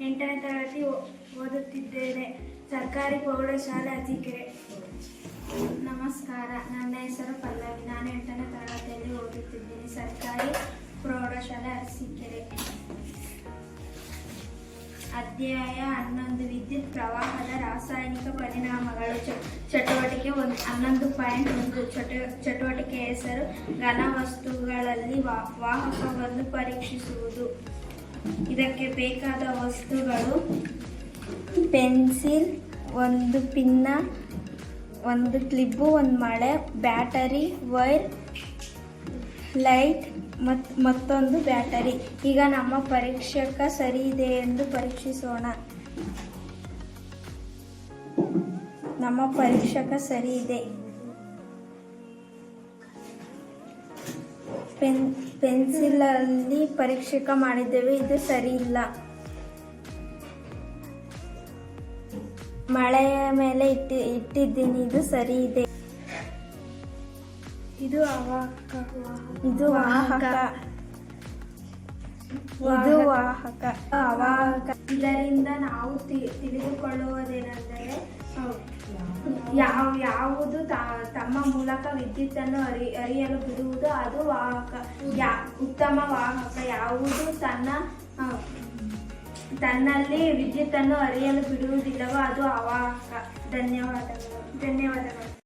ಎಂಟನೇ ತರಗತಿ ಓದುತ್ತಿದ್ದೇನೆ. ಸರ್ಕಾರಿ ಪ್ರೌಢಶಾಲೆ ಅತಿಕೆರೆ ನಮಸ್ಕಾರ. ನನ್ನ ಹೆಸರು ಪಲ್ಲವಿ. ನಾನು ಎಂಟನೇ ತರಗತಿಯಲ್ಲಿ ಓದುತ್ತಿದ್ದೇನೆ. ಸರ್ಕಾರಿ ಪ್ರೌಢಶಾಲೆ ಅರಸೀಕೆರೆ. ಅಧ್ಯಾಯ ಹನ್ನೊಂದು. ವಿದ್ಯುತ್ ಪ್ರವಾಹದ ರಾಸಾಯನಿಕ ಪರಿಣಾಮಗಳು ಚಟುವಟಿಕೆ ಒಂದು ಹನ್ನೊಂದು ಪಾಯಿಂಟ್ ಒಂದು. ಚಟ ಚಟುವಟಿಕೆ ಹೆಸರು ಘನವಸ್ತುಗಳಲ್ಲಿ ವಾಹಕವನ್ನು ಪರೀಕ್ಷಿಸುವುದು. ಇದಕ್ಕೆ ಬೇಕಾದ ವಸ್ತುಗಳು. ಪೆನ್ಸಿಲ್, ಒಂದು ಪಿನ್ನ, ಒಂದು ಕ್ಲಿಬ್ಬು ಒಂದು ಮಳೆ, ಬ್ಯಾಟರಿ, ವೈರ್, ಲೈಟ್ ಮತ್ತು ಮತ್ತೊಂದು ಬ್ಯಾಟರಿ. ಈಗ ನಮ್ಮ ಪರೀಕ್ಷಕ ಸರಿ ಇದೆ ಎಂದು ಪರೀಕ್ಷಿಸೋಣ. ನಮ್ಮ ಪರೀಕ್ಷಕ ಸರಿ ಇದೆ. ಪೆನ್ ಪೆನ್ಸಿಲಲ್ಲಿ ಪರೀಕ್ಷಕ ಮಾಡಿದ್ದೇವೆ ಇದು ಸರಿ ಇಲ್ಲ. ಮಳೆಯ ಮೇಲೆ ಇಟ್ಟಿ ಇಟ್ಟಿದ್ದೀನಿ ಇದು ಸರಿ ಇದೆ. ಇದು ಅವಾಹಕ ಇದು ವಾಹಕ. ಇದು ವಾಹಕ. ಅವಾಹಕ ಇದರಿಂದ ನಾವು ತಿಳಿದುಕೊಳ್ಳುವುದೇನೆಂದರೆ ಯಾವ ಯಾವುದು ತ- ಮೂಲಕ ವಿದ್ಯುತ್ತನ್ನು ಅರಿ, ಅರಿಯಲು ಬಿಡುವುದು. ಅದು ವಾಹಕ, ಯಾ, ಉತ್ತಮ ವಾಹಕ. ಯಾವುದು ತನ್ನ ತನ್ನಲ್ಲಿ ವಿದ್ಯುತ್ತನ್ನು ಅರಿಯಲು ಬಿಡುವುದಿಲ್ಲವೋ ಅದು ಅವಾಹಕ. ಧನ್ಯವಾದಗಳು. ಧನ್ಯವಾದಗಳು.